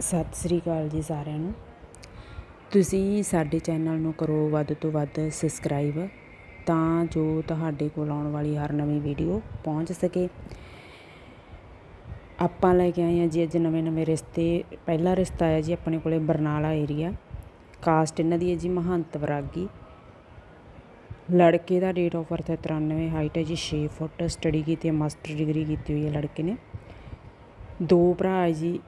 ਸਤਿ ਸ੍ਰੀ ਅਕਾਲ ਜੀ ਸਾਰਿਆਂ ਨੂੰ। ਤੁਸੀਂ ਸਾਡੇ ਚੈਨਲ ਨੂੰ ਕਰੋ ਵੱਧ ਤੋਂ ਵੱਧ ਸਬਸਕ੍ਰਾਈਬ ਤਾਂ ਜੋ ਤੁਹਾਡੇ ਕੋਲ ਆਉਣ ਵਾਲੀ ਹਰ ਨਵੀਂ ਵੀਡੀਓ ਪਹੁੰਚ ਸਕੇ। ਆਪਾਂ ਲੈ ਕੇ ਆਏ ਹਾਂ ਜੀ ਅੱਜ ਨਵੇਂ ਨਵੇਂ ਰਿਸ਼ਤੇ। ਪਹਿਲਾ ਰਿਸ਼ਤਾ ਆਇਆ ਜੀ ਆਪਣੇ ਕੋਲੇ ਬਰਨਾਲਾ ਏਰੀਆ ਕਾਸਟ ਇਹਨਾਂ ਦੀ ਹੈ ਜੀ ਮਹੰਤ ਵਰਾਗੀ। ਲੜਕੇ ਦਾ ਡੇਟ ਆਫ ਬਰਥ ਹੈ 93 ਹਾਈਟ ਹੈ ਜੀ 6 ਫੁੱਟ। ਸਟੱਡੀ ਕੀਤੀ ਹੈ ਮਾਸਟਰ ਡਿਗਰੀ ਕੀਤੀ ਹੋਈ ਹੈ ਲੜਕੇ ਨੇ। ਦੋ ਭਰਾ ਹੈ ਜੀ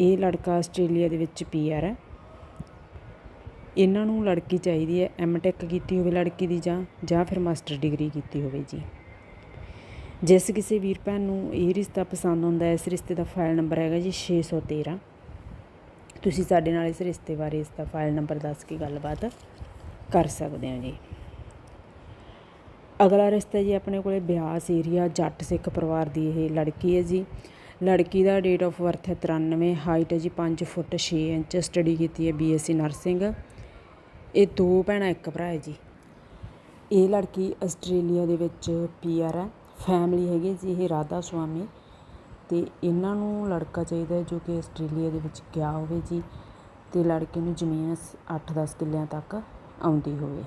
ਇਹ ਲੜਕਾ ਆਸਟ੍ਰੇਲੀਆ ਦੇ ਵਿੱਚ ਪੀਆਰ ਹੈ। ਇਹਨਾਂ ਨੂੰ ਲੜਕੀ ਚਾਹੀਦੀ ਹੈ ਐਮਟੈਕ ਕੀਤੀ ਹੋਵੇ ਲੜਕੀ ਦੀ ਜਾਂ ਜਾਂ ਫਿਰ ਮਾਸਟਰ ਡਿਗਰੀ ਕੀਤੀ ਹੋਵੇ ਜੀ। ਜਿਸ ਕਿਸੇ ਵੀਰ ਭੈਣ ਨੂੰ ਇਹ ਰਿਸ਼ਤਾ ਪਸੰਦ ਆਉਂਦਾ ਹੈ, ਇਸ ਰਿਸ਼ਤੇ ਦਾ ਫਾਈਲ ਨੰਬਰ ਹੈਗਾ ਜੀ 613 ਤੁਸੀਂ ਸਾਡੇ ਨਾਲ ਇਸ ਰਿਸ਼ਤੇ ਬਾਰੇ ਇਸ ਦਾ ਫਾਈਲ ਨੰਬਰ ਦੱਸ ਕੇ ਗੱਲਬਾਤ ਕਰ ਸਕਦੇ ਹੋ ਜੀ। ਅਗਲਾ ਰਿਸ਼ਤਾ ਜੀ ਆਪਣੇ ਕੋਲੇ ਬਿਆਸ ਏਰੀਆ ਜੱਟ ਸਿੱਖ ਪਰਿਵਾਰ ਦੀ ਇਹ ਲੜਕੀ ਹੈ ਜੀ। ਲੜਕੀ ਦਾ ਡੇਟ ਆਫ ਬਰਥ ਹੈ 93 ਹਾਈਟ ਹੈ ਜੀ 5 ਫੁੱਟ 6 ਇੰਚ ਸਟੱਡੀ ਕੀਤੀ ਹੈ ਬੀਐਸਸੀ ਨਰਸਿੰਗ ਇਹ ਦੋ ਭੈਣਾਂ, ਇੱਕ ਭਰਾ ਹੈ ਜੀ। ਇਹ ਲੜਕੀ ਆਸਟ੍ਰੇਲੀਆ ਦੇ ਵਿੱਚ ਪੀਆਰ ਹੈ ਫੈਮਿਲੀ ਹੈਗੀ ਜੀ, ਇਹ ਰਾਧਾ ਸੁਆਮੀ। ਤੇ ਇਹਨਾਂ ਨੂੰ ਲੜਕਾ ਚਾਹੀਦਾ ਹੈ ਜੋ ਕਿ ਆਸਟ੍ਰੇਲੀਆ ਦੇ ਵਿੱਚ ਗਿਆ ਹੋਵੇ ਜੀ, ਤੇ ਲੜਕੇ ਨੂੰ ਜ਼ਮੀਨ 8-10 ਕਿੱਲਿਆਂ ਤੱਕ ਆਉਂਦੀ ਹੋਵੇ।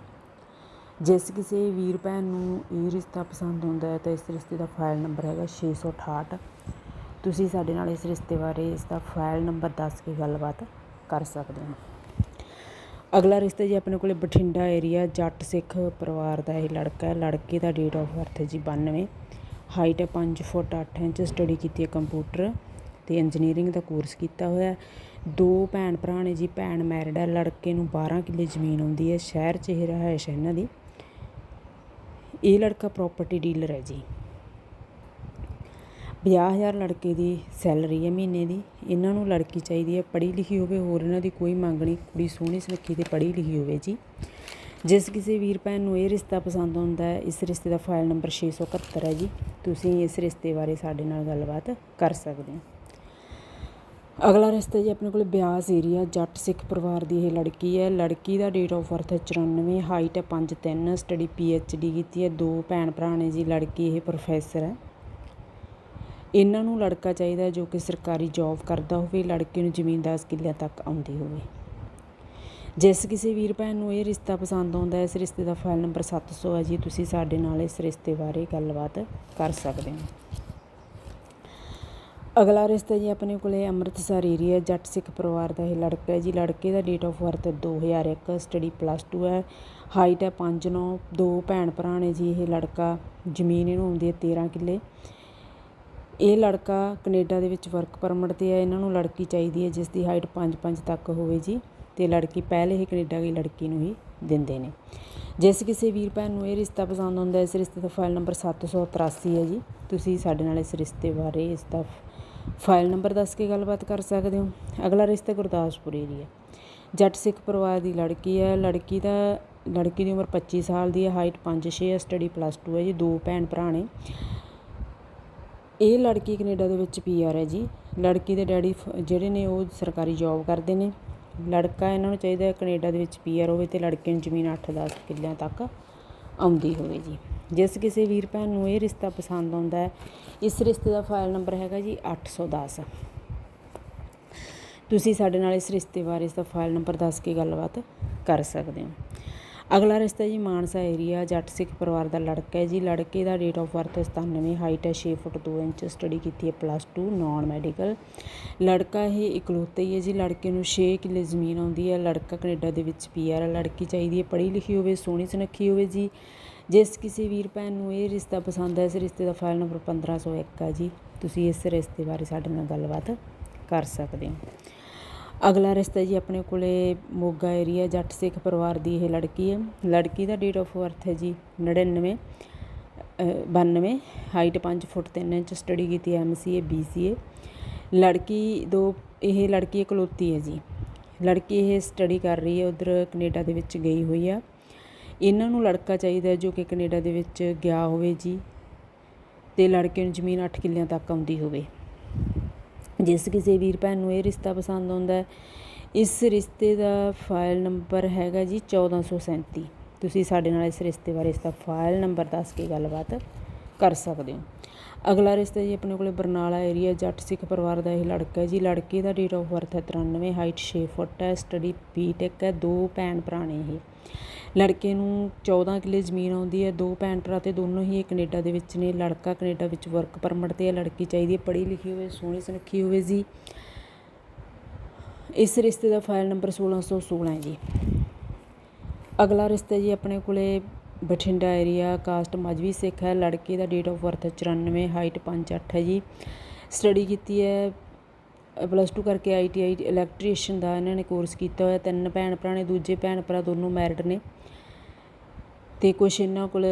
ਜਿਸ ਕਿਸੇ ਵੀਰ ਭੈਣ ਨੂੰ ਇਹ ਰਿਸ਼ਤਾ ਪਸੰਦ ਆਉਂਦਾ ਹੈ, ਤਾਂ ਇਸ ਰਿਸ਼ਤੇ ਦਾ ਫਾਈਲ ਨੰਬਰ ਹੈਗਾ 668 ਤੁਸੀਂ ਸਾਡੇ ਨਾਲ ਇਸ ਰਿਸ਼ਤੇ ਬਾਰੇ ਇਸ ਦਾ ਫਾਈਲ ਨੰਬਰ ਦੱਸ ਕੇ ਗੱਲਬਾਤ ਕਰ ਸਕਦੇ ਹੋ। ਅਗਲਾ ਰਿਸ਼ਤਾ ਜੀ ਆਪਣੇ ਕੋਲੇ ਬਠਿੰਡਾ ਏਰੀਆ ਜੱਟ ਸਿੱਖ ਪਰਿਵਾਰ ਦਾ ਇਹ ਲੜਕਾ ਹੈ। ਲੜਕੇ ਦਾ ਡੇਟ ਆਫ ਬਰਥ ਹੈ ਜੀ 92 ਹਾਈਟ ਹੈ 5 ਫੁੱਟ 8 ਇੰਚ ਸਟੱਡੀ ਕੀਤੀ ਹੈ ਕੰਪਿਊਟਰ ਤੇ ਇੰਜੀਨੀਅਰਿੰਗ ਦਾ ਕੋਰਸ ਕੀਤਾ ਹੋਇਆ ਦੋ ਭੈਣ ਭਰਾ ਨੇ ਜੀ, ਭੈਣ ਮੈਰਿਡ ਹੈ, ਲੜਕੇ ਨੂੰ 12 ਕਿੱਲੇ ਜ਼ਮੀਨ ਆਉਂਦੀ ਹੈ। ਸ਼ਹਿਰ 'ਚ ਇਹ ਰਹਾਇਸ਼ ਹੈ ਇਹਨਾਂ ਦੀ। ਇਹ ਲੜਕਾ ਪ੍ਰਾਪਰਟੀ ਡੀਲਰ ਹੈ ਜੀ। ਪੰਜਾਹ ਹਜ਼ਾਰ ਲੜਕੇ ਦੀ ਸੈਲਰੀ ਹੈ ਮਹੀਨੇ ਦੀ। ਇਹਨਾਂ ਨੂੰ ਲੜਕੀ ਚਾਹੀਦੀ ਹੈ ਪੜ੍ਹੀ ਲਿਖੀ ਹੋਵੇ, ਹੋਰ ਇਹਨਾਂ ਦੀ ਕੋਈ ਮੰਗ ਨਹੀਂ। ਕੁੜੀ ਸੋਹਣੀ ਸੁਨੱਖੀ ਤੇ ਪੜ੍ਹੀ ਲਿਖੀ ਹੋਵੇ ਜੀ। ਜਿਸ ਕਿਸੇ ਵੀਰ ਭੈਣ ਨੂੰ ਇਹ ਰਿਸ਼ਤਾ ਪਸੰਦ ਆਉਂਦਾ ਹੈ, ਇਸ ਰਿਸ਼ਤੇ ਦਾ ਫਾਈਲ ਨੰਬਰ 671 ਹੈ ਜੀ। ਤੁਸੀਂ ਇਸ ਰਿਸ਼ਤੇ ਬਾਰੇ ਸਾਡੇ ਨਾਲ ਗੱਲਬਾਤ ਕਰ ਸਕਦੇ ਹੋ। ਅਗਲਾ ਰਿਸ਼ਤਾ ਜੀ ਆਪਣੇ ਕੋਲ ਬਿਆਸ ਏਰੀਆ ਜੱਟ ਸਿੱਖ ਪਰਿਵਾਰ ਦੀ ਇਹ ਲੜਕੀ ਹੈ। ਲੜਕੀ ਦਾ ਡੇਟ ਆਫ ਬਰਥ ਹੈ 94 ਹਾਈਟ ਹੈ 5'3 ਸਟੱਡੀ ਡੀ ਕੀਤੀ ਹੈ। ਦੋ ਭੈਣ ਭਰਾ ਨੇ ਜੀ, ਲੜਕੀ ਇਹ ਪ੍ਰੋਫੈਸਰ ਹੈ। ਇਹਨਾਂ ਨੂੰ ਲੜਕਾ ਚਾਹੀਦਾ ਜੋ ਕਿ ਸਰਕਾਰੀ ਜੌਬ ਕਰਦਾ ਹੋਵੇ, ਲੜਕੇ ਨੂੰ ਜ਼ਮੀਨ 10 ਕਿੱਲਿਆਂ ਤੱਕ ਆਉਂਦੀ ਹੋਵੇ। ਜਿਸ ਕਿਸੇ ਵੀਰ ਭੈਣ ਨੂੰ ਇਹ ਰਿਸ਼ਤਾ ਪਸੰਦ ਆਉਂਦਾ ਹੈ, ਇਸ ਰਿਸ਼ਤੇ ਦਾ ਫਾਈਲ ਨੰਬਰ 700 ਹੈ ਜੀ। ਤੁਸੀਂ ਸਾਡੇ ਨਾਲ ਇਸ ਰਿਸ਼ਤੇ ਬਾਰੇ ਗੱਲਬਾਤ ਕਰ ਸਕਦੇ ਹੋ। ਅਗਲਾ ਰਿਸ਼ਤਾ ਜੀ ਆਪਣੇ ਕੋਲੇ ਅੰਮ੍ਰਿਤਸਰ ਏਰੀਆ ਜੱਟ ਸਿੱਖ ਪਰਿਵਾਰ ਦਾ ਇਹ ਲੜਕਾ ਹੈ ਜੀ। ਲੜਕੇ ਦਾ date of birth 2001 study plus 2 ਹੈ। ਹਾਈਟ ਹੈ 5'9 ਦੋ ਭੈਣ ਭਰਾ ਨੇ ਜੀ। ਇਹ ਲੜਕਾ ਜ਼ਮੀਨ ਇਹਨੂੰ ਆਉਂਦੀ ਹੈ 13 ਕਿੱਲੇ। ਇਹ ਲੜਕਾ ਕੈਨੇਡਾ ਦੇ ਵਿੱਚ ਵਰਕ ਪਰਮਿਟ ਤੇ ਹੈ, ਇਹਨਾਂ ਨੂੰ ਲੜਕੀ ਚਾਹੀਦੀ ਹੈ ਜਿਸ ਦੀ ਹਾਈਟ 5-5 ਤੱਕ ਹੋਵੇ ਜੀ, ਤੇ ਲੜਕੀ ਪਹਿਲੇ ਹੀ ਕੈਨੇਡਾ ਦੀ ਲੜਕੀ ਨੂੰ ਹੀ ਦਿੰਦੇ ਨੇ। ਜਿਸ ਕਿਸੇ ਵੀਰ ਭੈਣ ਨੂੰ ਇਹ ਰਿਸ਼ਤਾ ਪਸੰਦ ਆਉਂਦਾ ਇਸ ਰਿਸ਼ਤੇ ਦਾ ਫਾਈਲ ਨੰਬਰ 783 ਹੈ ਜੀ। ਤੁਸੀਂ ਸਾਡੇ ਨਾਲ ਇਸ ਰਿਸ਼ਤੇ ਬਾਰੇ ਇਸ ਦਾ ਫਾਈਲ ਨੰਬਰ ਦੱਸ ਕੇ ਗੱਲਬਾਤ ਕਰ ਸਕਦੇ ਹੋ। ਅਗਲਾ ਰਿਸ਼ਤਾ ਗੁਰਦਾਸਪੁਰ ਏਰੀਆ ਜੱਟ ਸਿੱਖ ਪਰਿਵਾਰ ਦੀ ਲੜਕੀ ਹੈ। ਲੜਕੀ ਦਾ, ਲੜਕੀ ਦੀ ਉਮਰ 25 ਸਾਲ ਦੀ ਹੈ ਹਾਈਟ 5-6 ਹੈ ਸਟੱਡੀ ਪਲੱਸ 2 ਹੈ ਜੀ, ਦੋ ਭੈਣ ਭਰਾ ਨੇ। ਇਹ ਲੜਕੀ ਕੈਨੇਡਾ ਦੇ ਵਿੱਚ ਪੀਆਰ ਹੈ ਜੀ। ਲੜਕੀ ਦੇ ਡੈਡੀ ਫ, ਜਿਹੜੇ ਨੇ ਉਹ ਸਰਕਾਰੀ ਜੋਬ ਕਰਦੇ ਨੇ। ਲੜਕਾ ਇਹਨਾਂ ਨੂੰ ਚਾਹੀਦਾ ਹੈ ਕੈਨੇਡਾ ਦੇ ਵਿੱਚ ਪੀਆਰ ਹੋਵੇ ਅਤੇ ਲੜਕੇ ਨੂੰ ਜ਼ਮੀਨ ਅੱਠ ਦਸ ਕਿੱਲਿਆਂ ਤੱਕ ਆਉਂਦੀ ਹੋਵੇ ਜੀ। ਜਿਸ ਕਿਸੇ ਵੀਰ ਭੈਣ ਨੂੰ ਇਹ ਰਿਸ਼ਤਾ ਪਸੰਦ ਆਉਂਦਾ ਹੈ, ਇਸ ਰਿਸ਼ਤੇ ਦਾ ਫਾਈਲ ਨੰਬਰ ਹੈਗਾ ਜੀ 810 ਤੁਸੀਂ ਸਾਡੇ ਨਾਲ ਇਸ ਰਿਸ਼ਤੇ ਬਾਰੇ ਇਸ ਦਾ ਫਾਈਲ ਨੰਬਰ ਦੱਸ ਕੇ ਗੱਲਬਾਤ ਕਰ ਸਕਦੇ ਹੋ। ਅਗਲਾ ਰਿਸ਼ਤਾ ਜੀ ਮਾਨਸਾ ਏਰੀਆ ਜੱਟ ਸਿੱਖ ਪਰਿਵਾਰ ਦਾ ਲੜਕਾ ਹੈ ਜੀ। ਲੜਕੇ ਦਾ ਡੇਟ ਆਫ ਬਰਥ 97 ਹਾਈਟ ਹੈ 6 ਫੁੱਟ 2 ਇੰਚ ਸਟੱਡੀ ਕੀਤੀ ਹੈ ਪਲੱਸ 2 ਨਾਨ ਮੈਡੀਕਲ ਲੜਕਾ ਇਹ ਇਕਲੌਤਾ ਹੀ ਹੈ ਜੀ, ਲੜਕੇ ਨੂੰ 6 ਕਿੱਲੇ ਜ਼ਮੀਨ ਆਉਂਦੀ ਹੈ। ਲੜਕਾ ਕੈਨੇਡਾ ਦੇ ਵਿੱਚ ਪੀਆਰ ਹੈ, ਲੜਕੀ ਚਾਹੀਦੀ ਹੈ ਪੜ੍ਹੀ ਲਿਖੀ ਹੋਵੇ, ਸੋਹਣੀ ਸੁਨੱਖੀ ਹੋਵੇ ਜੀ। ਜਿਸ ਕਿਸੇ ਵੀਰ ਭੈਣ ਨੂੰ ਇਹ ਰਿਸ਼ਤਾ ਪਸੰਦ ਹੈ, ਇਸ ਰਿਸ਼ਤੇ ਦਾ ਫਾਈਲ ਨੰਬਰ 1501 ਹੈ ਜੀ। ਤੁਸੀਂ ਇਸ ਰਿਸ਼ਤੇ ਬਾਰੇ ਸਾਡੇ ਨਾਲ ਗੱਲਬਾਤ ਕਰ ਸਕਦੇ ਹੋ। ਅਗਲਾ ਰਿਸ਼ਤਾ ਜੀ ਆਪਣੇ ਕੋਲੇ ਮੋਗਾ ਏਰੀਆ ਜੱਟ ਸਿੱਖ ਪਰਿਵਾਰ ਦੀ ਇਹ ਲੜਕੀ ਹੈ। ਲੜਕੀ ਦਾ ਡੇਟ ਆਫ ਬਰਥ ਹੈ ਜੀ 99 92 ਹਾਈਟ 5 ਫੁੱਟ 3 ਇੰਚ ਸਟੱਡੀ ਕੀਤੀ ਹੈ ਐਮਸੀਏ ਬੀਸੀਏ ਲੜਕੀ ਦੋ, ਇਹ ਲੜਕੀ ਇਕਲੌਤੀ ਹੈ ਜੀ। ਲੜਕੀ ਇਹ ਸਟੱਡੀ ਕਰ ਰਹੀ ਹੈ, ਉਧਰ ਕੈਨੇਡਾ ਦੇ ਵਿੱਚ ਗਈ ਹੋਈ ਆ। ਇਹਨਾਂ ਨੂੰ ਲੜਕਾ ਚਾਹੀਦਾ ਜੋ ਕਿ ਕੈਨੇਡਾ ਦੇ ਵਿੱਚ ਗਿਆ ਹੋਵੇ ਜੀ ਤੇ ਲੜਕੇ ਨੂੰ ਜ਼ਮੀਨ 8 ਕਿੱਲਿਆਂ ਤੱਕ ਆਉਂਦੀ ਹੋਵੇ। ਜਿਸ ਕਿਸੇ ਵੀਰ ਭੈਣ ਨੂੰ ਇਹ ਰਿਸ਼ਤਾ ਪਸੰਦ ਆਉਂਦਾ ਇਸ ਰਿਸ਼ਤੇ ਦਾ ਫਾਈਲ ਨੰਬਰ ਹੈਗਾ ਜੀ 1437 ਤੁਸੀਂ ਸਾਡੇ ਨਾਲ ਇਸ ਰਿਸ਼ਤੇ ਬਾਰੇ ਇਸ ਦਾ ਫਾਈਲ ਨੰਬਰ ਦੱਸ ਕੇ ਗੱਲਬਾਤ ਕਰ ਸਕਦੇ ਹੋ। ਅਗਲਾ ਰਿਸ਼ਤਾ ਜੀ ਆਪਣੇ ਕੋਲੇ ਬਰਨਾਲਾ ਏਰੀਆ ਜੱਟ ਸਿੱਖ ਪਰਿਵਾਰ ਦਾ ਇਹ ਲੜਕਾ ਹੈ ਜੀ। ਲੜਕੇ ਦਾ ਡੇਟ ਆਫ ਬਰਥ ਹੈ 93 ਹਾਈਟ 6 ਫੁੱਟ ਹੈ ਸਟੱਡੀ ਬੀਟੈਕ ਹੈ। ਦੋ ਭੈਣ ਭਰਾ ਨੇ ਇਹ। ਲੜਕੇ ਨੂੰ 14 ਕਿੱਲੇ ਜ਼ਮੀਨ ਆਉਂਦੀ ਹੈ। ਦੋ ਭੈਣ ਭਰਾ ਤੇ ਦੋਨੋਂ ਹੀ ਇਹ ਕੈਨੇਡਾ ਦੇ ਵਿੱਚ ਨੇ। ਲੜਕਾ ਕੈਨੇਡਾ ਵਿੱਚ ਵਰਕ ਪਰਮਿਟ ਤੇ ਹੈ। ਲੜਕੀ ਚਾਹੀਦੀ ਹੈ ਪੜ੍ਹੀ ਲਿਖੀ ਹੋਵੇ, ਸੋਹਣੀ ਸੁਨੱਖੀ ਹੋਵੇ ਜੀ। ਇਸ ਰਿਸ਼ਤੇ ਦਾ ਫਾਈਲ ਨੰਬਰ 1616 ਹੈ ਜੀ। ਅਗਲਾ ਰਿਸ਼ਤਾ ਜੀ ਆਪਣੇ ਕੋਲੇ ਬਠਿੰਡਾ ਏਰੀਆ ਕਾਸਟ ਮਜਵੀ ਸਿੱਖ ਹੈ, ਲੜਕੇ ਦਾ ਡੇਟ ਆਫ ਬਰਥ 94 ਹਾਈਟ 58 ਹੈ ਜੀ। ਸਟੱਡੀ ਕੀਤੀ ਹੈ ਪਲੱਸ 2 ਕਰਕੇ ਆਈਟੀਆਈ ਇਲੈਕਟ੍ਰੀਸ਼ੀਅਨ ਦਾ ਇਹਨਾਂ ਨੇ ਕੋਰਸ ਕੀਤਾ ਹੋਇਆ। ਤਿੰਨ ਭੈਣ ਭਰਾ ਨੇ, ਦੂਜੇ ਭੈਣ ਭਰਾ ਦੋਨੋਂ ਮੈਰਿਡ ਨੇ। ਤੇ ਕੁਛ ਇਹਨਾਂ ਕੋਲ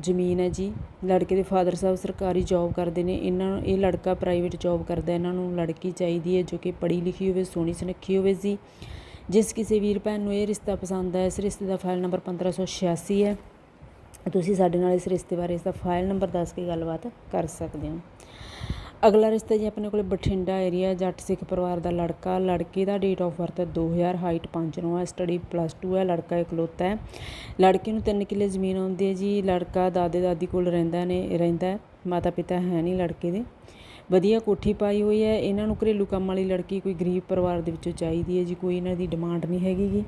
ਜ਼ਮੀਨ ਹੈ ਜੀ। ਲੜਕੇ ਦੇ ਫਾਦਰ ਸਾਹਿਬ ਸਰਕਾਰੀ ਜੌਬ ਕਰਦੇ ਨੇ। ਇਹਨਾਂ ਨੂੰ, ਇਹ ਲੜਕਾ ਪ੍ਰਾਈਵੇਟ ਜੌਬ ਕਰਦਾ ਇਹਨਾਂ ਨੂੰ ਲੜਕੀ ਚਾਹੀਦੀ ਹੈ ਜੋ ਕਿ ਪੜ੍ਹੀ ਲਿਖੀ ਹੋਵੇ, ਸੋਹਣੀ ਸੁਨੱਖੀ ਹੋਵੇ ਜੀ। ਜਿਸ ਕਿਸੇ ਵੀਰ ਭੈਣ ਨੂੰ ਇਹ ਰਿਸ਼ਤਾ ਪਸੰਦ ਹੈ ਇਸ ਰਿਸ਼ਤੇ ਦਾ ਫਾਈਲ ਨੰਬਰ 1586 ਹੈ। ਤੁਸੀਂ ਸਾਡੇ ਨਾਲ ਇਸ ਰਿਸ਼ਤੇ ਬਾਰੇ ਇਸ ਦਾ ਫਾਈਲ ਨੰਬਰ ਦੱਸ ਕੇ ਗੱਲਬਾਤ ਕਰ ਸਕਦੇ ਹੋ। ਅਗਲਾ ਰਿਸ਼ਤਾ ਜੀ ਆਪਣੇ ਕੋਲ ਬਠਿੰਡਾ ਏਰੀਆ ਜੱਟ ਸਿੱਖ ਪਰਿਵਾਰ ਦਾ ਲੜਕਾ। ਲੜਕੇ ਦਾ ਡੇਟ ਆਫ ਬਰਥ 2000 ਹਾਈਟ 5 ਨੂੰ ਹੈ ਸਟੱਡੀ ਪਲੱਸ 2 ਹੈ, ਲੜਕਾ ਇਕਲੌਤਾ ਹੈ। ਲੜਕੇ ਨੂੰ 3 ਕਿੱਲੇ ਜ਼ਮੀਨ ਆਉਂਦੀ ਹੈ ਜੀ। ਲੜਕਾ ਦਾਦੇ ਦਾਦੀ ਕੋਲ ਰਹਿੰਦਾ ਨੇ, ਰਹਿੰਦਾ ਮਾਤਾ ਪਿਤਾ ਹੈ ਨਹੀਂ ਲੜਕੇ ਦੇ। ਵਧੀਆ ਕੋਠੀ ਪਾਈ ਹੋਈ ਹੈ। ਇਹਨਾਂ ਨੂੰ ਘਰੇਲੂ ਕੰਮ ਵਾਲੀ ਲੜਕੀ ਕੋਈ ਗਰੀਬ ਪਰਿਵਾਰ ਦੇ ਵਿੱਚੋਂ ਚਾਹੀਦੀ ਹੈ ਜੀ, ਕੋਈ ਇਹਨਾਂ ਦੀ ਡਿਮਾਂਡ ਨਹੀਂ ਹੈਗੀ ਗੀ।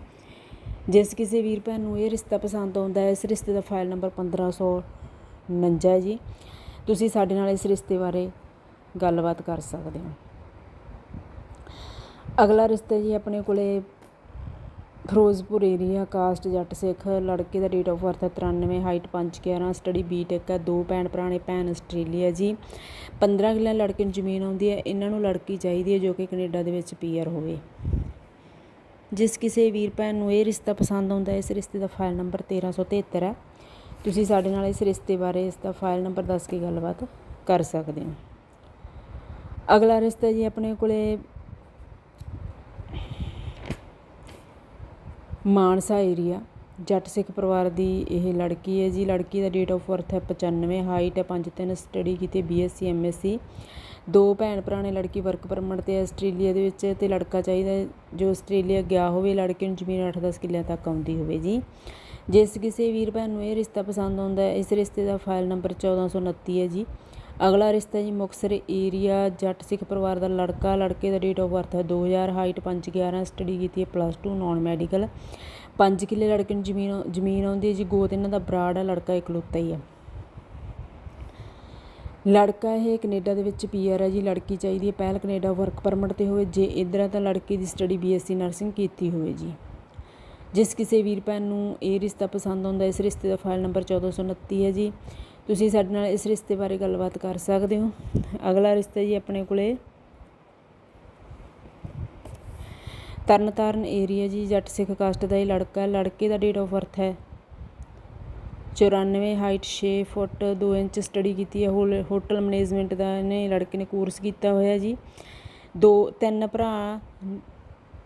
ਜਿਸ ਕਿਸੇ ਵੀਰ ਭੈਣ ਨੂੰ ਇਹ ਰਿਸ਼ਤਾ ਪਸੰਦ ਆਉਂਦਾ ਹੈ, ਇਸ ਰਿਸ਼ਤੇ ਦਾ ਫਾਈਲ ਨੰਬਰ 1549 ਹੈ ਜੀ। ਤੁਸੀਂ ਸਾਡੇ ਨਾਲ ਇਸ ਰਿਸ਼ਤੇ ਬਾਰੇ ਗੱਲਬਾਤ ਕਰ ਸਕਦੇ ਹੋ। ਅਗਲਾ ਰਿਸ਼ਤਾ ਜੀ ਆਪਣੇ ਕੋਲੇ ਫਿਰੋਜ਼ਪੁਰ ਏਰੀਆ ਕਾਸਟ ਜੱਟ ਸਿੱਖ, ਲੜਕੇ ਦਾ ਡੇਟ ਆਫ ਬਰਥ ਹੈ 93 ਹਾਈਟ 511 ਸਟੱਡੀ ਬੀਟੈਕ ਹੈ, ਦੋ ਭੈਣ ਭਰਾ ਭੈਣ ਆਸਟ੍ਰੇਲੀਆ ਜੀ। 15 ਕਿੱਲੇ ਲੜਕੇ ਨੂੰ ਜ਼ਮੀਨ ਆਉਂਦੀ ਹੈ, ਇਹਨਾਂ ਨੂੰ ਲੜਕੀ ਚਾਹੀਦੀ ਹੈ ਜੋ ਕਿ ਕੈਨੇਡਾ ਦੇ ਵਿੱਚ ਪੀਆਰ ਹੋਵੇ। ਜਿਸ ਕਿਸੇ ਵੀਰ ਭੈਣ ਨੂੰ ਇਹ ਰਿਸ਼ਤਾ ਪਸੰਦ ਆਉਂਦਾ ਹੈ, ਇਸ ਰਿਸ਼ਤੇ ਦਾ ਫਾਈਲ ਨੰਬਰ 1373 ਹੈ। ਤੁਸੀਂ ਸਾਡੇ ਨਾਲ ਇਸ ਰਿਸ਼ਤੇ ਬਾਰੇ ਇਸ ਦਾ ਫਾਈਲ ਨੰਬਰ ਦੱਸ ਕੇ ਗੱਲਬਾਤ ਕਰ ਸਕਦੇ ਹੋ। ਅਗਲਾ ਰਿਸ਼ਤਾ ਜੀ ਆਪਣੇ ਕੋਲੇ ਮਾਨਸਾ ਏਰੀਆ ਜੱਟ ਸਿੱਖ ਪਰਿਵਾਰ ਦੀ ਇਹ ਲੜਕੀ ਹੈ ਜੀ। ਲੜਕੀ ਦਾ ਡੇਟ ਆਫ ਬਰਥ ਹੈ 95 ਹਾਈਟ ਹੈ 5'3 ਸਟੱਡੀ ਕੀਤੀ ਬੀਐਸਸੀ ਐਮਐਸਸੀ ਦੋ ਭੈਣ ਭਰਾ ਨੇ ਲੜਕੀ ਵਰਕ ਪਰਮਿਟ ਤੇ ਆਸਟ੍ਰੇਲੀਆ ਦੇ ਵਿੱਚ ਤੇ ਲੜਕਾ ਚਾਹੀਦਾ ਜੋ ਆਸਟ੍ਰੇਲੀਆ ਗਿਆ ਹੋਵੇ, ਲੜਕੇ ਨੂੰ ਜ਼ਮੀਨ 8-10 ਕਿੱਲਿਆਂ ਤੱਕ ਆਉਂਦੀ ਹੋਵੇ ਜੀ। ਜਿਸ ਕਿਸੇ ਵੀਰ ਭੈਣ ਨੂੰ ਇਹ ਰਿਸ਼ਤਾ ਪਸੰਦ ਆਉਂਦਾ ਹੈ, ਇਸ ਰਿਸ਼ਤੇ ਦਾ ਫਾਈਲ ਨੰਬਰ 1429 ਹੈ ਜੀ। ਅਗਲਾ ਰਿਸ਼ਤਾ ਜੀ ਮੁਕਤਸਰ ਏਰੀਆ ਜੱਟ ਸਿੱਖ ਪਰਿਵਾਰ ਦਾ ਲੜਕਾ, ਲੜਕੇ ਦਾ ਡੇਟ ਆਫ ਬਰਥ ਹੈ 2000 ਹਾਈਟ 5'11 ਸਟੱਡੀ ਕੀਤੀ ਹੈ ਪਲੱਸ 2 ਨਾਨ ਮੈਡੀਕਲ 5 ਕਿੱਲੇ ਲੜਕੇ ਨੂੰ ਜ਼ਮੀਨ ਜ਼ਮੀਨ ਆਉਂਦੀ ਹੈ ਜੀ, ਗੋਤ ਇਹਨਾਂ ਦਾ ਬਰਾੜ ਹੈ, ਲੜਕਾ ਇਕਲੌਤਾ ਹੀ ਹੈ। ਲੜਕਾ ਇਹ ਕੈਨੇਡਾ ਦੇ ਵਿੱਚ ਪੀਆਰ ਹੈ ਜੀ, ਲੜਕੀ ਚਾਹੀਦੀ ਹੈ। ਪਹਿਲ ਕੈਨੇਡਾ ਵਰਕ ਪਰਮਿਟ ਤੇ ਹੋਵੇ, ਜੇ ਇਧਰ ਤਾਂ ਲੜਕੀ ਦੀ ਸਟੱਡੀ ਬੀਐਸਸੀ ਨਰਸਿੰਗ ਕੀਤੀ ਹੋਵੇ ਜੀ। ਜਿਸ ਕਿਸੇ ਵੀਰ ਭੈਣ ਨੂੰ ਇਹ ਰਿਸ਼ਤਾ ਪਸੰਦ ਆਉਂਦਾ, ਇਸ ਰਿਸ਼ਤੇ ਦਾ ਫਾਈਲ ਨੰਬਰ 1429 ਹੈ ਜੀ। ਤੁਸੀਂ ਸਾਡੇ ਨਾਲ ਇਸ ਰਿਸ਼ਤੇ ਬਾਰੇ ਗੱਲਬਾਤ ਕਰ ਸਕਦੇ ਹੋ। ਅਗਲਾ ਰਿਸ਼ਤਾ ਜੀ ਆਪਣੇ ਕੋਲੇ ਤਰਨਤਾਰਨ ਏਰੀਆ ਜੀ, ਜੱਟ ਸਿੱਖ ਕਾਸਟ ਦਾ ਇਹ ਲੜਕਾ ਹੈ। ਲੜਕੇ ਦਾ ਡੇਟ ਆਫ ਬਰਥ ਹੈ 94 ਹਾਈਟ 6 ਫੁੱਟ 2 ਇੰਚ ਸਟੱਡੀ ਕੀਤੀ ਹੈ। ਹੋਟਲ ਮੈਨੇਜਮੈਂਟ ਦਾ ਇਹਨੇ ਲੜਕੇ ਨੇ ਕੋਰਸ ਕੀਤਾ ਹੋਇਆ ਜੀ। ਦੋ, ਤਿੰਨ ਭਰਾ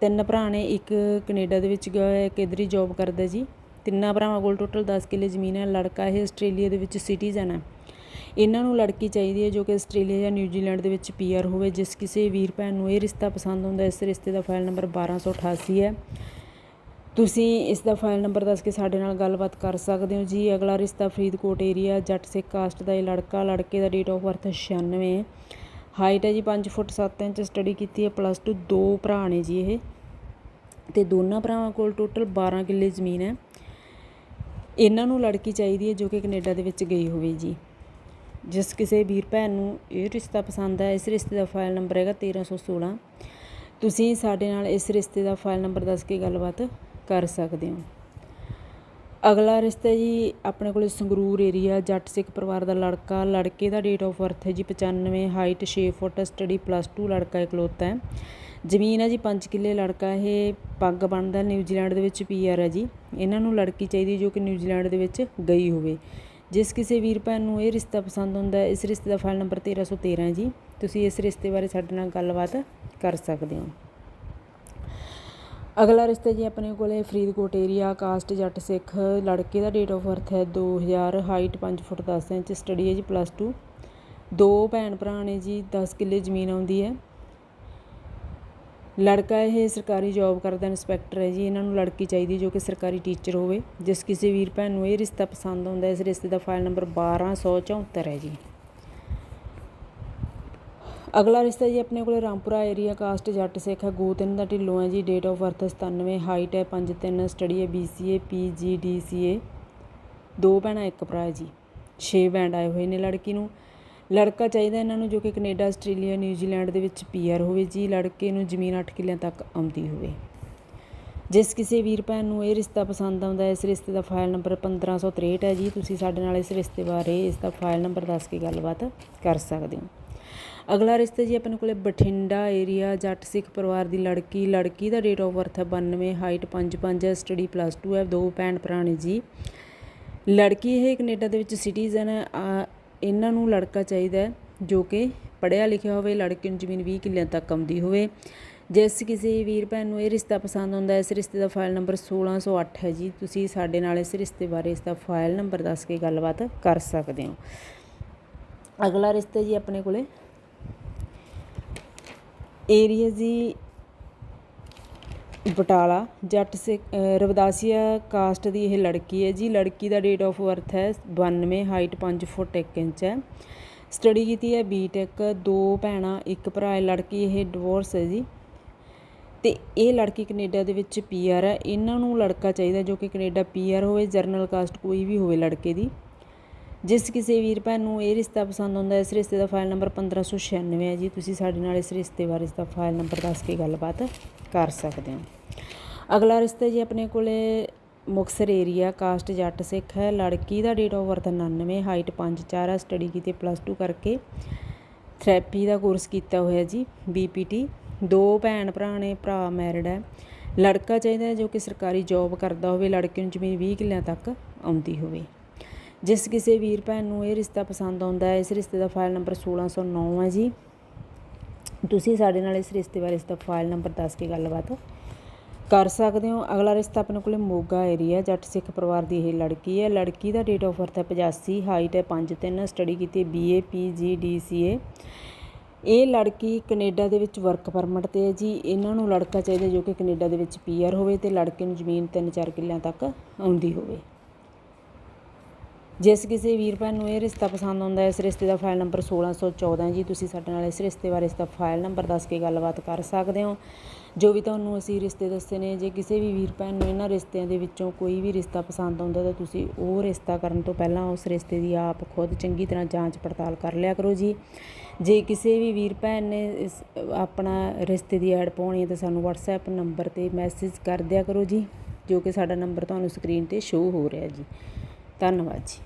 ਤਿੰਨ ਭਰਾ ਨੇ, ਇੱਕ ਕੈਨੇਡਾ ਦੇ ਵਿੱਚ ਗਿਆ ਹੋਇਆ, ਇੱਕ ਇੱਧਰ ਹੀ ਜੌਬ ਕਰਦਾ ਜੀ। ਤਿੰਨਾਂ ਭਰਾਵਾਂ ਕੋਲ ਟੋਟਲ 10 ਕਿੱਲੇ ਜ਼ਮੀਨ ਹੈ। ਲੜਕਾ ਇਹ ਆਸਟ੍ਰੇਲੀਆ ਦੇ ਵਿੱਚ ਸਿਟੀਜ਼ਨ ਹੈ। ਇਹਨਾਂ ਨੂੰ ਲੜਕੀ ਚਾਹੀਦੀ ਹੈ ਜੋ ਕਿ ਆਸਟ੍ਰੇਲੀਆ ਜਾਂ ਨਿਊਜ਼ੀਲੈਂਡ ਦੇ ਵਿੱਚ ਪੀਆਰ ਹੋਵੇ। ਜਿਸ ਕਿਸੇ ਵੀਰ ਭੈਣ ਨੂੰ ਇਹ ਰਿਸ਼ਤਾ ਪਸੰਦ ਹੁੰਦਾ ਇਸ ਰਿਸ਼ਤੇ ਦਾ ਫਾਈਲ ਨੰਬਰ 1288 ਹੈ। ਤੁਸੀਂ ਇਸ ਦਾ ਫਾਈਲ ਨੰਬਰ ਦੱਸ ਕੇ ਸਾਡੇ ਨਾਲ ਗੱਲਬਾਤ ਕਰ ਸਕਦੇ ਹੋ ਜੀ। ਅਗਲਾ ਰਿਸ਼ਤਾ ਫਰੀਦਕੋਟ ਏਰੀਆ ਜੱਟ ਸਿੱਖ ਕਾਸਟ ਦਾ ਇਹ ਲੜਕਾ, ਲੜਕੇ ਦਾ ਡੇਟ ਆਫ ਬਰਥ 96 ਹਾਈਟ ਹੈ ਜੀ 5 ਫੁੱਟ 7 ਇੰਚ ਸਟੱਡੀ ਕੀਤੀ ਹੈ ਪਲੱਸ 2 ਦੋ ਭਰਾ ਨੇ ਜੀ ਇਹ। ਤੇ ਦੋਨਾਂ ਭਰਾਵਾਂ ਕੋਲ ਟੋਟਲ 12 ਕਿੱਲੇ ਜ਼ਮੀਨ ਹੈ। ਇਹਨਾਂ ਨੂੰ ਲੜਕੀ ਚਾਹੀਦੀ ਹੈ ਜੋ ਕਿ ਕੈਨੇਡਾ ਦੇ ਵਿੱਚ ਗਈ ਹੋਵੇ ਜੀ। ਜਿਸ ਕਿਸੇ ਵੀਰ ਭੈਣ ਨੂੰ ਇਹ ਰਿਸ਼ਤਾ ਪਸੰਦ ਹੈ, ਇਸ ਰਿਸ਼ਤੇ ਦਾ ਫਾਈਲ ਨੰਬਰ ਹੈਗਾ 1316 ਤੁਸੀਂ ਸਾਡੇ ਨਾਲ ਇਸ ਰਿਸ਼ਤੇ ਦਾ ਫਾਈਲ ਨੰਬਰ ਦੱਸ ਕੇ ਗੱਲਬਾਤ ਕਰ ਸਕਦੇ ਹੋ। ਅਗਲਾ ਰਿਸ਼ਤਾ ਜੀ ਆਪਣੇ ਕੋਲੇ ਸੰਗਰੂਰ ਏਰੀਆ ਜੱਟ ਸਿੱਖ ਪਰਿਵਾਰ ਦਾ ਲੜਕਾ। ਲੜਕੇ ਦਾ ਡੇਟ ਆਫ ਬਰਥ ਹੈ ਜੀ 95 ਹਾਈਟ 6 ਫੁੱਟ ਸਟੱਡੀ ਪਲੱਸ 2 ਲੜਕਾ ਇਕਲੌਤਾ ਹੈ। ਜ਼ਮੀਨ ਹੈ ਜੀ 5 ਕਿੱਲੇ ਲੜਕਾ, ਇਹ ਪੱਗ ਬਣਦਾ ਨਿਊਜ਼ੀਲੈਂਡ ਦੇ ਵਿੱਚ ਪੀਆਰ ਹੈ ਜੀ। ਇਹਨਾਂ ਨੂੰ ਲੜਕੀ ਚਾਹੀਦੀ ਜੋ ਕਿ ਨਿਊਜ਼ੀਲੈਂਡ ਦੇ ਵਿੱਚ ਗਈ ਹੋਵੇ। ਜਿਸ ਕਿਸੇ ਵੀਰ ਭੈਣ ਨੂੰ ਇਹ ਰਿਸ਼ਤਾ ਪਸੰਦ ਹੁੰਦਾ ਹੈ, ਇਸ ਰਿਸ਼ਤੇ ਦਾ ਫਾਈਲ ਨੰਬਰ 1313 ਹੈ ਜੀ। ਤੁਸੀਂ ਇਸ ਰਿਸ਼ਤੇ ਬਾਰੇ ਸਾਡੇ ਨਾਲ ਗੱਲਬਾਤ ਕਰ ਸਕਦੇ ਹੋ। ਅਗਲਾ ਰਿਸ਼ਤਾ ਜੀ ਆਪਣੇ ਕੋਲੇ ਫਰੀਦਕੋਟ ਏਰੀਆ ਕਾਸਟ ਜੱਟ ਸਿੱਖ, ਲੜਕੇ ਦਾ ਡੇਟ ਆਫ ਬਰਥ ਹੈ 2000 ਹਾਈਟ 5 ਫੁੱਟ 10 ਇੰਚ ਸਟੱਡੀ ਹੈ ਜੀ ਪਲੱਸ 2 ਦੋ ਭੈਣ ਭਰਾ ਨੇ ਜੀ 10 ਕਿੱਲੇ ਜ਼ਮੀਨ ਆਉਂਦੀ ਹੈ। ਲੜਕਾ ਇਹ ਸਰਕਾਰੀ ਜੌਬ ਕਰਦਾ ਇੰਸਪੈਕਟਰ ਹੈ ਜੀ। ਇਹਨਾਂ ਨੂੰ ਲੜਕੀ ਚਾਹੀਦੀ ਜੋ ਕਿ ਸਰਕਾਰੀ ਟੀਚਰ ਹੋਵੇ। ਜਿਸ ਕਿਸੇ ਵੀਰ ਭੈਣ ਨੂੰ ਇਹ ਰਿਸ਼ਤਾ ਪਸੰਦ ਆਉਂਦਾ, ਇਸ ਰਿਸ਼ਤੇ ਦਾ ਫਾਈਲ ਨੰਬਰ 1274 ਹੈ ਜੀ। ਅਗਲਾ ਰਿਸ਼ਤਾ ਜੀ ਆਪਣੇ ਕੋਲੇ ਰਾਮਪੁਰਾ ਏਰੀਆ ਕਾਸਟ ਜੱਟ ਸਿੱਖ ਹੈ। ਗੋਤ ਇਹਨਾਂ ਦਾ ਢਿੱਲੋਂ ਹੈ ਜੀ। ਡੇਟ ਆਫ ਬਰਥ 97 ਹਾਈਟ ਹੈ 53 ਸਟੱਡੀ ਹੈ BCA PGDCA ਦੋ ਭੈਣਾਂ, ਇੱਕ ਭਰਾ ਹੈ ਜੀ। 6 ਬੈਂਡ ਆਏ ਹੋਏ ਨੇ ਲੜਕੀ ਨੂੰ। ਲੜਕਾ ਚਾਹੀਦਾ ਇਹਨਾਂ ਨੂੰ ਜੋ ਕਿ ਕੈਨੇਡਾ, ਆਸਟ੍ਰੇਲੀਆ ਨਿਊਜ਼ੀਲੈਂਡ ਦੇ ਵਿੱਚ ਪੀਆਰ ਹੋਵੇ ਜੀ। ਲੜਕੇ ਨੂੰ ਜ਼ਮੀਨ 8 ਕਿੱਲਿਆਂ ਤੱਕ ਆਉਂਦੀ ਹੋਵੇ। ਜਿਸ ਕਿਸੇ ਵੀਰ ਭੈਣ ਨੂੰ ਇਹ ਰਿਸ਼ਤਾ ਪਸੰਦ ਆਉਂਦਾ ਹੈ, ਇਸ ਰਿਸ਼ਤੇ ਦਾ ਫਾਈਲ ਨੰਬਰ 1563 ਹੈ ਜੀ। ਤੁਸੀਂ ਸਾਡੇ ਨਾਲ ਇਸ ਰਿਸ਼ਤੇ ਬਾਰੇ ਇਸ ਦਾ ਫਾਈਲ ਨੰਬਰ ਦੱਸ ਕੇ ਗੱਲਬਾਤ ਕਰ ਸਕਦੇ ਹੋ। ਅਗਲਾ ਰਿਸ਼ਤਾ ਜੀ ਆਪਣੇ ਕੋਲੇ ਬਠਿੰਡਾ ਏਰੀਆ ਜੱਟ ਸਿੱਖ ਪਰਿਵਾਰ ਦੀ ਲੜਕੀ। ਲੜਕੀ ਦਾ ਡੇਟ ਆਫ ਬਰਥ ਹੈ 92 ਹਾਈਟ 55 ਹੈ ਸਟੱਡੀ ਪਲੱਸ 2 ਹੈ, ਦੋ ਭੈਣ ਭਰਾ ਨੇ ਜੀ। ਲੜਕੀ ਇਹ ਕੈਨੇਡਾ ਦੇ ਵਿੱਚ ਸਿਟੀਜ਼ਨ ਹੈ। ਇਹਨਾਂ ਨੂੰ ਲੜਕਾ ਚਾਹੀਦਾ ਹੈ ਜੋ ਕਿ ਪੜ੍ਹਿਆ ਲਿਖਿਆ ਹੋਵੇ, ਲੜਕੀ ਨੂੰ ਜ਼ਮੀਨ 20 ਕਿੱਲਿਆਂ ਤੱਕ ਆਉਂਦੀ ਹੋਵੇ। ਜਿਸ ਕਿਸੇ ਵੀਰ ਭੈਣ ਨੂੰ ਇਹ ਰਿਸ਼ਤਾ ਪਸੰਦ ਆਉਂਦਾ ਹੈ, ਇਸ ਰਿਸ਼ਤੇ ਦਾ ਫਾਈਲ ਨੰਬਰ 1608 ਹੈ ਜੀ। ਤੁਸੀਂ ਸਾਡੇ ਨਾਲ ਇਸ ਰਿਸ਼ਤੇ ਬਾਰੇ ਇਸ ਦਾ ਫਾਈਲ ਨੰਬਰ ਦੱਸ ਕੇ ਗੱਲਬਾਤ ਕਰ ਸਕਦੇ ਹੋ। ਅਗਲਾ ਰਿਸ਼ਤਾ ਜੀ ਆਪਣੇ ਕੋਲੇ ਏਰੀਆ ਜੀ ਬਟਾਲਾ, ਜੱਟ ਸਿੱਖ ਰਵਦਾਸੀਆ ਕਾਸਟ ਦੀ ਇਹ ਲੜਕੀ ਹੈ ਜੀ। ਲੜਕੀ ਦਾ ਡੇਟ ਆਫ ਬਰਥ ਹੈ 92 ਹਾਈਟ 5 ਫੁੱਟ 1 ਇੰਚ ਹੈ। ਸਟੱਡੀ ਕੀਤੀ ਹੈ ਬੀਟੈਕ ਦੋ ਭੈਣਾਂ, ਇੱਕ ਭਰਾ ਹੈ। ਲੜਕੀ ਇਹ ਡਿਵੋਰਸ ਹੈ ਜੀ। ਤੇ ਇਹ ਲੜਕੀ ਕੈਨੇਡਾ ਦੇ ਵਿੱਚ ਪੀਆਰ ਹੈ। ਇਹਨਾਂ ਨੂੰ ਲੜਕਾ ਚਾਹੀਦਾ ਜੋ ਕਿ ਕੈਨੇਡਾ ਪੀਆਰ ਹੋਵੇ ਜਰਨਲ ਕਾਸਟ ਕੋਈ ਵੀ ਹੋਵੇ ਲੜਕੇ ਦੀ। ਜਿਸ ਕਿਸੇ ਵੀਰ ਭੈਣ ਨੂੰ ਇਹ ਰਿਸ਼ਤਾ ਪਸੰਦ ਆਉਂਦਾ ਇਸ ਰਿਸ਼ਤੇ ਦਾ ਫਾਈਲ ਨੰਬਰ 1596 ਹੈ ਜੀ। ਤੁਸੀਂ ਸਾਡੇ ਨਾਲ ਇਸ ਰਿਸ਼ਤੇ ਬਾਰੇ ਇਸ ਦਾ ਫਾਈਲ ਨੰਬਰ ਦੱਸ ਕੇ ਗੱਲਬਾਤ ਕਰ ਸਕਦੇ ਹੋ। ਅਗਲਾ ਰਿਸ਼ਤਾ ਜੀ ਆਪਣੇ ਕੋਲੇ ਮੁਕਤਸਰ ਏਰੀਆ ਕਾਸਟ ਜੱਟ ਸਿੱਖ ਹੈ। ਲੜਕੀ ਦਾ ਡੇਟ ਆਫ ਬਰਥ 99 ਹਾਈਟ 5'4 ਹੈ। ਸਟੱਡੀ ਕੀਤੀ ਪਲੱਸ 2 ਕਰਕੇ ਥੈਰੇਪੀ ਦਾ ਕੋਰਸ ਕੀਤਾ ਹੋਇਆ ਜੀ ਬੀਪੀਟੀ ਦੋ ਭੈਣ ਭਰਾ ਨੇ, ਭਰਾ ਮੈਰਿਡ ਹੈ। ਲੜਕਾ ਚਾਹੀਦਾ ਜੋ ਕਿ ਸਰਕਾਰੀ ਜੌਬ ਕਰਦਾ ਹੋਵੇ, ਲੜਕੇ ਨੂੰ ਜ਼ਮੀਨ 20 ਕਿੱਲਿਆਂ ਤੱਕ ਆਉਂਦੀ ਹੋਵੇ। ਜਿਸ ਕਿਸੇ ਵੀਰ ਭੈਣ ਨੂੰ ਇਹ ਰਿਸ਼ਤਾ ਪਸੰਦ ਆਉਂਦਾ ਹੈ, ਇਸ ਰਿਸ਼ਤੇ ਦਾ ਫਾਈਲ ਨੰਬਰ 1609 ਹੈ ਜੀ। ਤੁਸੀਂ ਸਾਡੇ ਨਾਲ ਇਸ ਰਿਸ਼ਤੇ ਬਾਰੇ ਇਸ ਦਾ ਫਾਈਲ ਨੰਬਰ ਦੱਸ ਕੇ ਗੱਲਬਾਤ ਕਰ ਸਕਦੇ ਹੋ। ਅਗਲਾ ਰਿਸ਼ਤਾ ਆਪਣੇ ਕੋਲੇ ਮੋਗਾ ਏਰੀਆ ਜੱਟ ਸਿੱਖ ਪਰਿਵਾਰ ਦੀ ਇਹ ਲੜਕੀ ਹੈ। ਲੜਕੀ ਦਾ ਡੇਟ ਆਫ ਬਰਥ ਹੈ 85 ਹਾਈਟ ਹੈ 5'3 ਸਟੱਡੀ ਕੀਤੀ ਬੀਏ ਪੀਜੀਡੀਸੀਏ ਇਹ ਲੜਕੀ ਕੈਨੇਡਾ ਦੇ ਵਿੱਚ ਵਰਕ ਪਰਮਿਟ ਤੇ ਹੈ ਜੀ। ਇਹਨਾਂ ਨੂੰ ਲੜਕਾ ਚਾਹੀਦਾ ਜੋ ਕਿ ਕੈਨੇਡਾ ਦੇ ਵਿੱਚ ਪੀਆਰ ਹੋਵੇ ਤੇ ਲੜਕੇ ਨੂੰ ਜ਼ਮੀਨ 3-4 ਕਿੱਲਿਆਂ ਤੱਕ ਆਉਂਦੀ ਹੋਵੇ। ਜਿਸ ਕਿਸੇ ਵੀਰ ਭੈਣ ਨੂੰ ਇਹ ਰਿਸ਼ਤਾ ਪਸੰਦ ਆਉਂਦਾ ਹੈ, ਇਸ ਰਿਸ਼ਤੇ ਦਾ ਫਾਈਲ ਨੰਬਰ 1614 ਜੀ। ਤੁਸੀਂ ਸਾਡੇ ਨਾਲ ਇਸ ਰਿਸ਼ਤੇ ਬਾਰੇ ਇਸ ਦਾ ਫਾਈਲ ਨੰਬਰ ਦੱਸ ਕੇ ਗੱਲਬਾਤ ਕਰ ਸਕਦੇ ਹੋ। ਜੋ ਵੀ ਤੁਹਾਨੂੰ ਅਸੀਂ ਰਿਸ਼ਤੇ ਦੱਸੇ ਨੇ, ਜੇ ਕਿਸੇ ਵੀ ਵੀਰ ਭੈਣ ਨੂੰ ਇਹਨਾਂ ਰਿਸ਼ਤਿਆਂ ਦੇ ਵਿੱਚੋਂ ਕੋਈ ਵੀ ਰਿਸ਼ਤਾ ਪਸੰਦ ਆਉਂਦਾ, ਤਾਂ ਤੁਸੀਂ ਉਹ ਰਿਸ਼ਤਾ ਕਰਨ ਤੋਂ ਪਹਿਲਾਂ ਉਸ ਰਿਸ਼ਤੇ ਦੀ ਆਪ ਖੁਦ ਚੰਗੀ ਤਰ੍ਹਾਂ ਜਾਂਚ ਪੜਤਾਲ ਕਰ ਲਿਆ ਕਰੋ ਜੀ। ਜੇ ਕਿਸੇ ਵੀ ਵੀਰ ਭੈਣ ਨੇ ਇਸ ਆਪਣਾ ਰਿਸ਼ਤੇ ਦੀ ਐਡ ਪਾਉਣੀ ਹੈ, ਤਾਂ ਸਾਨੂੰ WhatsApp ਨੰਬਰ ਤੇ ਮੈਸੇਜ ਕਰ ਦਿਆ ਕਰੋ ਜੀ, ਜੋ ਕਿ ਸਾਡਾ ਨੰਬਰ ਤੁਹਾਨੂੰ ਸਕਰੀਨ ਤੇ ਸ਼ੋ ਹੋ ਰਿਹਾ ਜੀ। ਧੰਨਵਾਦ ਜੀ।